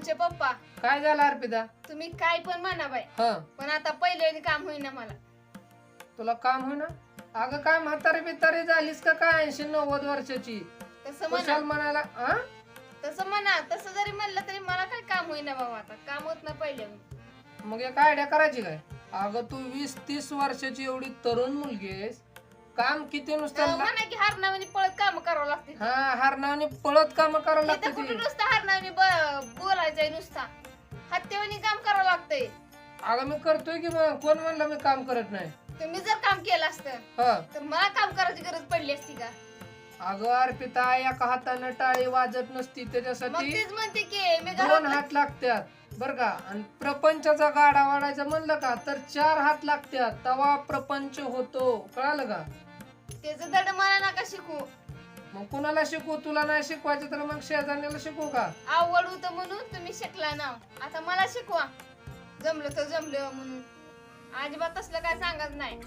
आमचे पप्पा. काय झालं अर्पिता? तुम्ही काय पण म्हणा बाई. ह. पण आता पहिले काम होईना मला. तुला काम होईना? अगं काय म्हातारी बितारी झालीस का काय ऐंशी नव्वद वर्षाची? तसं कुशाल म्हणा म्हणायला हा तसं म्हणा. तसं जरी म्हणलं तरी मला काय काम होईना बाबा आता. काम होत ना पहिले मग एक आयडिया करायची काय? अगं तू वीस तीस वर्षाची एवढी तरुण मुलगी आहेस. काम किती नुसतं ला- म्हणा की हारनावानी पळत काम करावं लागते. हा हारणावनी पळत काम करावं इथं लागतं कुठं ती. नुसतं नुसता हत्तेवानी काम करावं लागतंय. अगं मी करतोय की मग? कोण म्हणलं मी काम करत नाही? तुम्ही जर काम केलं असतं ह. तर मला काम करायची गरज पडली असती का? अगं अर्पिता एका हातानं टाळी वाजत नसती मग त्याच्यासाठी तीच म्हणते की मी दोन घरात हात लागतात बर का? आणि प्रपंचाचा गाडा वाढायचा म्हणलं का तर चार हात लागतात तवा प्रपंच होतो. कळालं का? त्याचं दड मला नका शिकू. मग कुणाला शिकू तुला नाही शिकवायचं तर मग शेजाण्याला शिकवू का? आवड होतं म्हणून तुम्ही शिकला ना. आता मला शिकवा. जमलं तर जमलं म्हणून. अजिबात तसलं काय सांगत नाही.